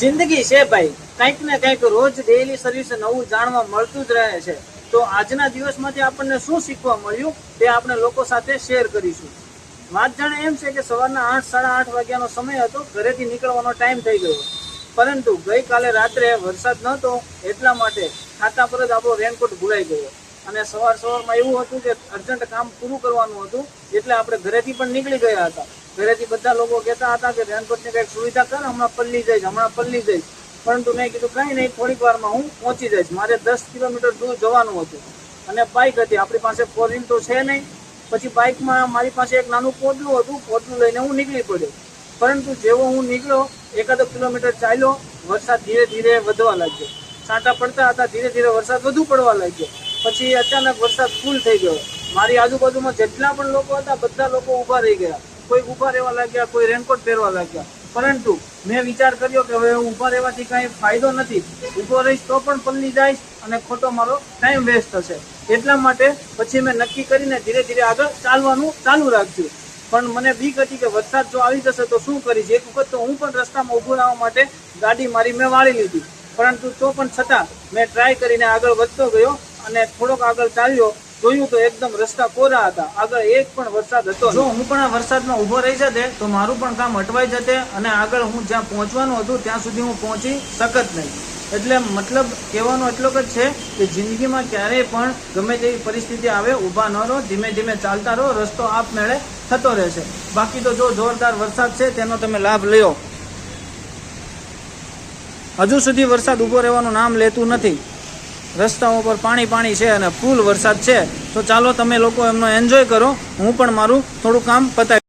જિંદગી છે ભાઈ. કંઈક ને કંઈક રોજ ડેઈલી સર્વિસ નવું જાણવા મળતું જ રહે છે. તો આજના દિવસમાંથી આપણને શું શીખવા મળ્યું તે આપણે લોકો સાથે શેર કરીશું. વાત જાણે એમ છે કે સવારના આઠ, સાડા આઠ વાગ્યાનો સમય હતો. ઘરેથી નીકળવાનો ટાઈમ થઈ ગયો. પરંતુ ગઈકાલે રાત્રે વરસાદ નહોતો એટલા માટે ખાતા પર જ આપણો રેનકોટ ભૂલાઈ ગયો. અને સવાર સવારમાં એવું હતું કે અર્જન્ટ કામ પૂરું કરવાનું હતું એટલે આપણે ઘરેથી પણ નીકળી ગયા હતા. ઘરેથી બધા લોકો કહેતા હતા કે રેનકોટની કંઈક સુવિધા કર, હમણાં પલ્લી જઈશ, હમણાં પલ્લી જઈશ. પરંતુ મેં કીધું કંઈ નહીં, થોડીક વારમાં હું પહોંચી જઈશ. મારે દસ કિલોમીટર દૂર જવાનું હતું. અને બાઇક હતી, આપણી પાસે ફોર તો છે નહીં. પછી બાઇકમાં મારી પાસે એક નાનું પોટલું હતું. પોટલું લઈને હું નીકળી પડ્યો. પરંતુ જેવો હું નીકળ્યો, એકાદો કિલોમીટર ચાલ્યો, વરસાદ ધીરે ધીરે વધવા લાગ્યો. છાંટા પડતા હતા, ધીરે ધીરે વરસાદ વધુ પડવા લાગ્યો. પછી અચાનક વરસાદ ફૂલ થઈ ગયો. મારી આજુબાજુમાં જેટલા પણ લોકો હતા, બધા લોકો ઊભા રહી ગયા. કોઈ ઊભા રહેવા લાગ્યા, કોઈ રેનકોટ પહેરવા લાગ્યા. પરંતુ મેં વિચાર કર્યો કે હવે ઊભા રહેવાથી કાંઈ ફાયદો નથી. ઊભો રહીશ તો પણ પલ્લી જઈશ અને ખોટો મારો ટાઈમ વેસ્ટ થશે. એટલા માટે પછી મેં નક્કી કરીને ધીરે ધીરે આગળ ચાલવાનું ચાલુ રાખ્યું. પણ મને બીક હતી કે વરસાદ જો આવી જશે તો શું કરીશ? એક વખત તો હું પણ રસ્તામાં ઊભું રહેવા માટે ગાડી મારી મેં વાળી લીધી. પરંતુ તો પણ છતાં મેં ટ્રાય કરીને આગળ વધતો ગયો અને થોડોક આગળ ચાલ્યો જોયું તો એકદમ રસ્તા કોરા હતા. આગળ એક પણ વરસાદ હતો જો હું પણ આ વરસાદમાં ઊભો રહી જતે, તો મારું પણ કામ અટવાઈ જતે અને આગળ હું જ્યાં પહોંચવાનું હતું, ત્યાં સુધી હું પહોંચી શકત નહીં. એટલે મતલબ કહેવાનો એટલો જ છે કે જિંદગીમાં ક્યારેય પણ ગમે તેવી પરિસ્થિતિ આવે, ઊભા ન રહો, ધીમે ધીમે ચાલતા રહો, રસ્તો આપમેળે થતો રહેશે. બાકી તો જો જોરદાર વરસાદ છે, તેનો તમે લાભ લ્યો. હજુ સુધી વરસાદ ઊભો રહેવાનું નામ લેતું નથી. રસ્તાઓ પર પાણી પાણી છે અને ફૂલ વરસાદ છે, તો ચાલો તમે લોકો એમનો એન્જોય કરો. હું પણ મારું થોડું કામ પતાવી